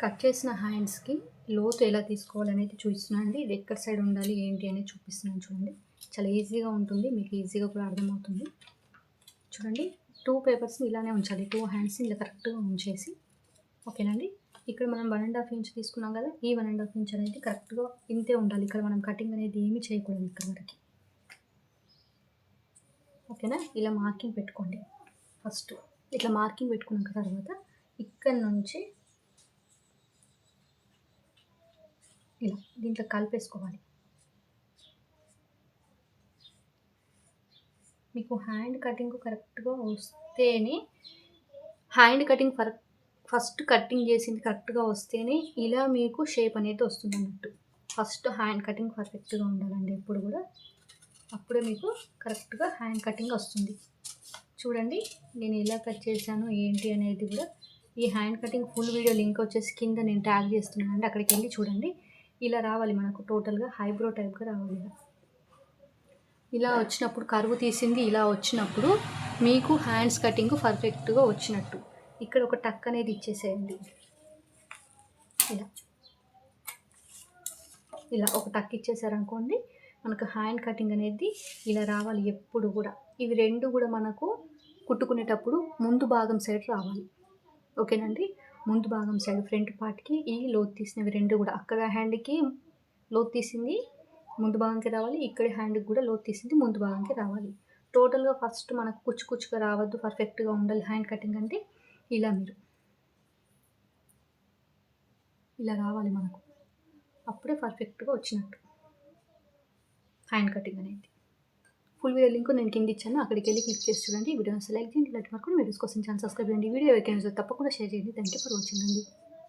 Cut చేసిన హ్యాండ్స్కి లోతు ఎలా తీసుకోవాలనేది చూపిస్తున్నాను అండి. ఇది ఎక్కడ సైడ్ ఉండాలి ఏంటి అనేది చూపిస్తున్నాను చూడండి. చాలా ఈజీగా ఉంటుంది మీకు ఈజీగా కూడా అర్థమవుతుంది. చూడండి టూ పేపర్స్ని ఇలానే ఉంచాలి. టూ హ్యాండ్స్ని ఇలా కరెక్ట్గా ఉంచేసి ఓకేనండి? ఇక్కడ మనం వన్ అండ్ హాఫ్ ఇంచ్ తీసుకున్నాం కదా ఈ వన్ అండ్ హాఫ్ ఇంచ్ అనేది కరెక్ట్గా ఇంతే ఉండాలి. ఇక్కడ మనం కటింగ్ అనేది ఏమీ చేయకూడదు ఇక్కడ వరకు. ఓకేనా? ఇలా మార్కింగ్ పెట్టుకోండి. ఫస్ట్ ఇట్లా మార్కింగ్ పెట్టుకున్నాక తర్వాత ఇక్కడ నుంచి ఇలా దీంట్లో కలిపేసుకోవాలి. మీకు హ్యాండ్ కటింగ్ కరెక్ట్గా వస్తేనే hand cutting for first cutting చేసింది కరెక్ట్గా వస్తేనే ఇలా మీకు షేప్ అనేది వస్తుంది అన్నట్టు ఫస్ట్ హ్యాండ్ కటింగ్ పర్ఫెక్ట్గా ఉండాలండి ఎప్పుడు కూడా. అప్పుడే మీకు కరెక్ట్గా హ్యాండ్ కటింగ్ వస్తుంది. చూడండి నేను ఎలా కట్ చేశాను ఏంటి అనేది కూడా. ఈ hand cutting full video link వచ్చేసి కింద నేను ట్యాగ్ చేస్తున్నానండి అక్కడికి వెళ్ళి చూడండి. ఇలా రావాలి మనకు టోటల్గా హైబ్రో టైప్గా రావాలి. ఇలా వచ్చినప్పుడు కరువు తీసింది ఇలా వచ్చినప్పుడు మీకు హ్యాండ్స్ కటింగ్ పర్ఫెక్ట్గా వచ్చినట్టు. ఇక్కడ ఒక టక్ అనేది ఇచ్చేసేయండి. ఇలా. ఇలా ఒక టక్ ఇచ్చేసారనుకోండి మనకు హ్యాండ్ కటింగ్ అనేది ఇలా రావాలి ఎప్పుడు కూడా. ఇవి రెండు కూడా మనకు కుట్టుకునేటప్పుడు ముందు భాగం సైడ్ రావాలి. ఓకేనండి? ముందు భాగం సైడ్ ఫ్రంట్ పార్ట్కి ఈ లోతు తీసినవి రెండు కూడా. అక్కడ హ్యాండ్కి లోతు తీసింది ముందు భాగంకి రావాలి. ఇక్కడ హ్యాండ్కి కూడా లోతు తీసింది ముందు భాగంకి రావాలి. టోటల్గా ఫస్ట్ మనకు కుచ్చు కుచ్చుగా రావద్దు పర్ఫెక్ట్గా ఉండాలి హ్యాండ్ కటింగ్ అంటే. ఇలా మీరు. ఇలా రావాలి మనకు. అప్పుడే పర్ఫెక్ట్గా వచ్చినట్టు. హ్యాండ్ కటింగ్ అనేది. ఫుల్ వీడియో లింక్ నేను కింద ఇచ్చాను. అక్కడికి వెళ్ళి క్లిక్ చేసి చూడండి. వీడియోని సెలెక్ట్ చేయండి. ఇలాంటి వరకు వీడియోస్ కోసం ఛాన్స్ సబ్స్క్రైబ్ చేయండి. వీడియో ఎవరికైనా తప్పకుండా షేర్ చేయండి. థ్యాంక్ యూ ఫర్ వాచింగ్ అండి.